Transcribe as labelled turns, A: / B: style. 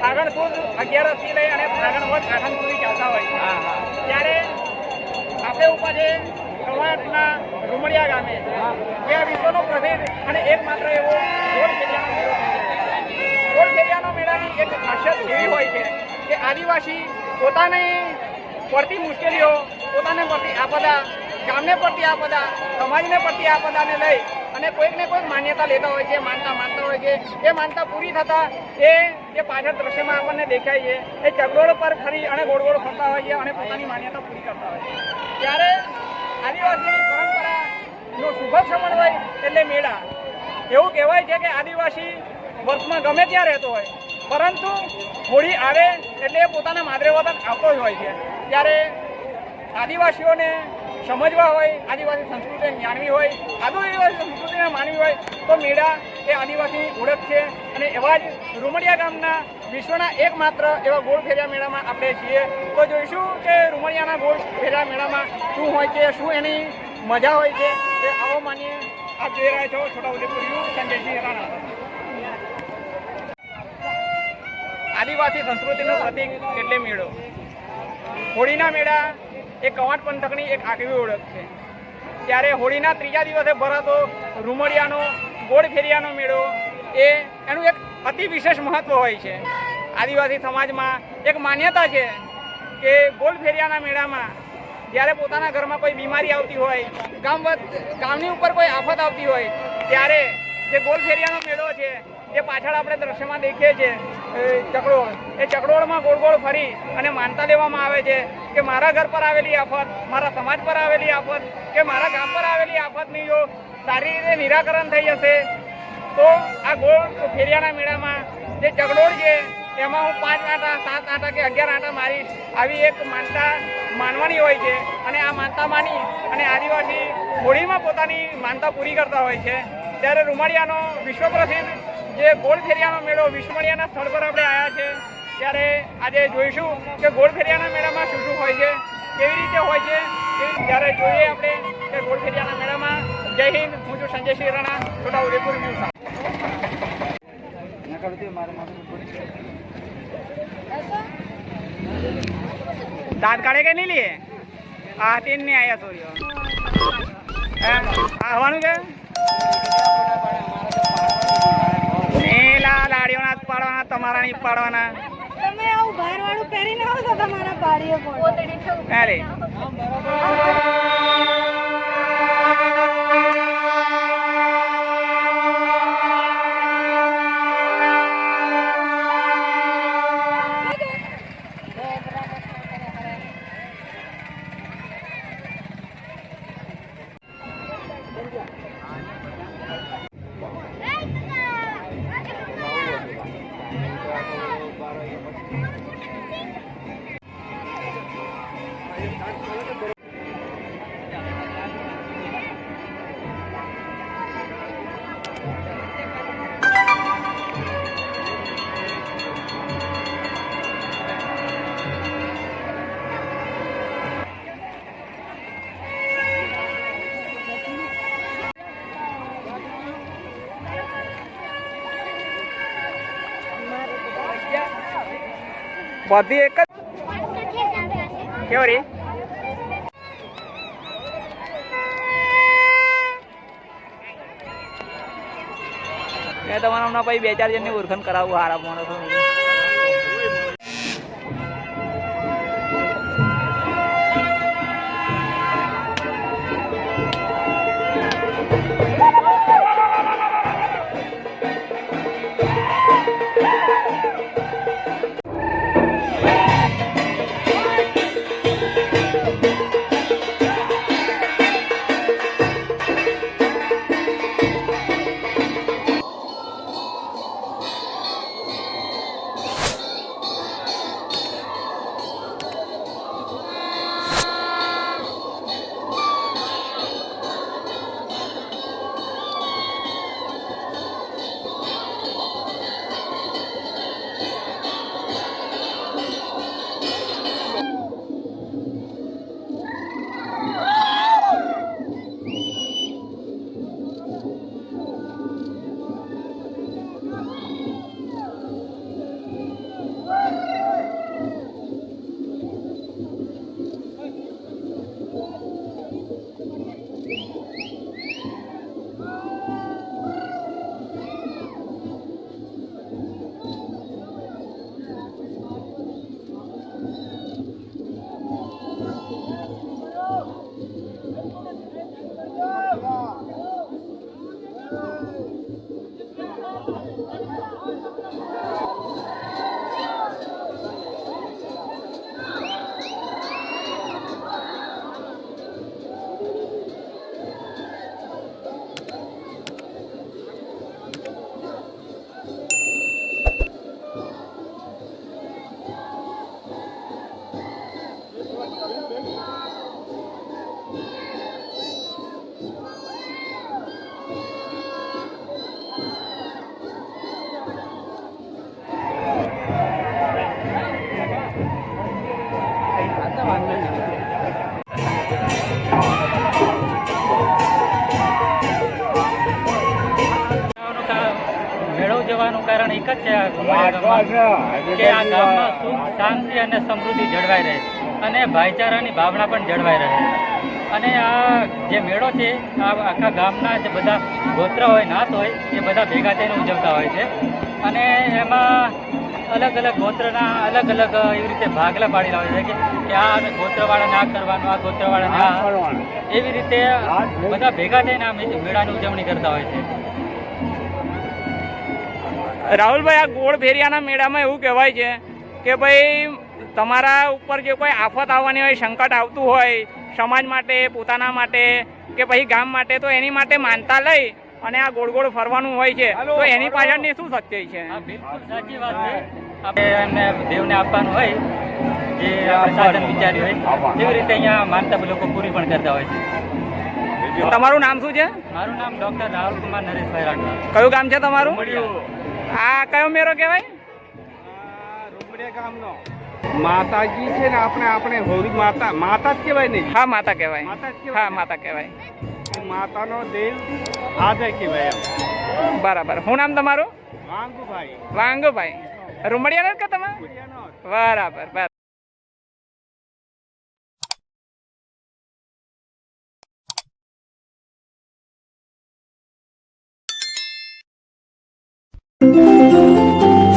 A: આદિવાસીથી લઈ અને આગળ વધ આઠમ સુધી ચાલતા હોય. ત્યારે આપણે ઉપર છે કવાંટના રૂમડિયા ગામે જે આ વિશ્વનો પ્રસિદ્ધ અને એકમાત્ર એવો ગોળ ફેરિયાનો મેળો છે ગોળ મેળાની એક ખાસિયત એવી હોય છે કે આદિવાસી પોતાને પડતી મુશ્કેલીઓ પોતાને પડતી આપદા ગામને પડતી આપદા સમાજને પડતી આપદાને લઈ અને કોઈકને કોઈક માન્યતા લેતા હોય છે માનતા માનતા હોય છે. એ માનતા પૂરી થતા એ જે પાછળ દ્રશ્યમાં આપણને દેખાય છે, એ ચગડોળ પર ફરી અને ગોળ ગોળ ફરતા હોય છે અને પોતાની માન્યતા પૂરી કરતા હોય છે. ત્યારે આદિવાસીની પરંપરાનો શુભ સમન્વય એટલે મેળા. એવું કહેવાય છે કે આદિવાસી વર્ષમાં ગમે ત્યાં રહેતો હોય, પરંતુ હોળી આવે એટલે એ પોતાના માદરે વતન આવતો જ હોય છે. ત્યારે આદિવાસીઓને સમજવા હોય, આદિવાસી સંસ્કૃતિને જાણવી હોય, આદિવાસી સંસ્કૃતિને માનવી હોય, તો મેળા એ આદિવાસીની ઓળખ છે. અને એવા જ રૂમડિયા ગામના વિશ્વના એકમાત્ર એવા ગોળ ફેરિયા મેળામાં આપણે છીએ. તો જોઈશું કે રૂમડિયાના ગોળ ફેરિયા મેળામાં શું હોય છે, શું એની મજા હોય છે. એ આવો માનીએ. આપ જોઈ રહ્યા છો છોટાઉદેપુર યુ સંજયસિંહ રાણા. આદિવાસી સંસ્કૃતિનું પ્રતિક એટલે મેળો. હોળીના મેળા એ કવાંટ પંથકની એક આગવી ઓળખ છે. ત્યારે હોળીના ત્રીજા દિવસે ભરાતો રૂમડિયાનો, ગોળ ફેરિયાનો મેળો એ એનું એક અતિ વિશેષ મહત્વ હોય છે. આદિવાસી સમાજમાં એક માન્યતા છે કે ગોળ ફેરિયાના મેળામાં જ્યારે પોતાના ઘરમાં કોઈ બીમારી આવતી હોય ગામ ગામની ઉપર કોઈ આફત આવતી હોય, ત્યારે જે ગોળ ફેરિયાનો મેળો છે જે પાછળ આપણે દ્રશ્યમાં દેખીએ છીએ ચકડોળ. એ ચકડોળમાં ગોળ ગોળ ફરી અને માનતા લેવામાં આવે છે કે મારા ઘર પર આવેલી આફત, મારા સમાજ પર આવેલી આફત કે મારા ગામ પર આવેલી આફતની જો સારી રીતે નિરાકરણ થઈ જશે, તો આ ગોળ ફેરિયાના મેળામાં જે ચગડોળ છે, એમાં હું પાંચ આંટા, સાત આંટા કે અગિયાર આંટા મારીશ આવી એક માનતા માનવાની હોય છે અને આ માનતા માની અને આદિવાસી હોળીમાં પોતાની માનતા પૂરી કરતા હોય છે. ત્યારે રૂમાળિયાનો વિશ્વ પ્રસિદ્ધ જે ગોળ ફેરિયાનો મેળો વિશ્વમળિયાના સ્થળ પર આપણે આવ્યા છે, ત્યારે આજે જોઈશું કે ગોળ ફેરિયાના મેળામાં શું શું હોય છે, કેવી રીતે હોય છે ત્યારે જોઈએ આપણે કે ગોળ ફેરિયાના મેળામાં. જય હિન્દ, હું છું શ્રી રાણા છોટા ઉદેપુર ન્યૂઝ દાંત કાઢે કે નહીં લીએ? આ તીન નહીં આવ્યા સોરી આવવાનું કે નીલા જ પાડવાના તમારા નહીં પાડવાના.
B: તમે આવું બહાર વાળું પહેરીને આવો તો તમારા બારીએ પડે
A: અરે બધી એક જ? કેવો રી તમારા હમણાં પછી બે ચાર જણની ઓળખાણ કરાવું, હારા માણસો.
C: કારણ એક જ છે કે આ ગામમાં સુખ શાંતિ અને સમૃદ્ધિ જળવાઈ રહે અને ભાઈચારાની ભાવના પણ જળવાઈ રહે અને આ જે મેળો છે આ આખા ગામના જે બધા ગોત્ર હોય નાત હોય એ બધા ભેગા થઈને ઉજવતા હોય છે. અને એમાં અલગ અલગ ગોત્રના અલગ અલગ એવી રીતે ભાગલા પાડેલા હોય છે કે આ આ ગોત્રવાળા ના કરવાનું આ ગોત્રવાળા ના એવી રીતે બધા ભેગા થઈને આ મેળાની ઉજવણી કરતા હોય છે.
A: રાહુલભાઈ આ ગોળ ફેરિયાના મેળામાં એવું કહેવાય છે કે ભાઈ તમારા ઉપર જે કોઈ આફત આવવાની હોય સંકટ આવતું હોય સમાજ માટે પોતાના માટે કે પછી ગામ માટે તો એની માટે માનતા લઈ અને આ ગોળ ગોળ ફરવાનું હોય છે તો એની પાછળની શું સત્ય છે?
C: બિલકુલ સાચી વાત છે. આપણે એમને દેવને આપવાનું હોય જે સાધન વિચાર્યું હોય એવી રીતે અહીંયા માનતા લોકો પૂરી પણ કરતા હોય છે.
A: તમારું નામ શું છે?
C: મારું નામ ડોક્ટર રાહુલ કુમાર નરેશભાઈ રાઠવા.
A: કયું ગામ છે તમારું? આ કયો મેળો કહેવાય?
D: માતાજી છે ને આપણે આપણે હોળી માતા માતા જ કહેવાય ને?
A: હા માતા કહેવાય. હા માતા કહેવાય?
D: માતાનો દેવ આજે કહેવાય
A: બરાબર. શું નામ તમારું?
D: વાંગુભાઈ.
A: વાંગુભાઈ. રૂમડિયા કે તમે
D: બરાબર
A: બરાબર. બરાબર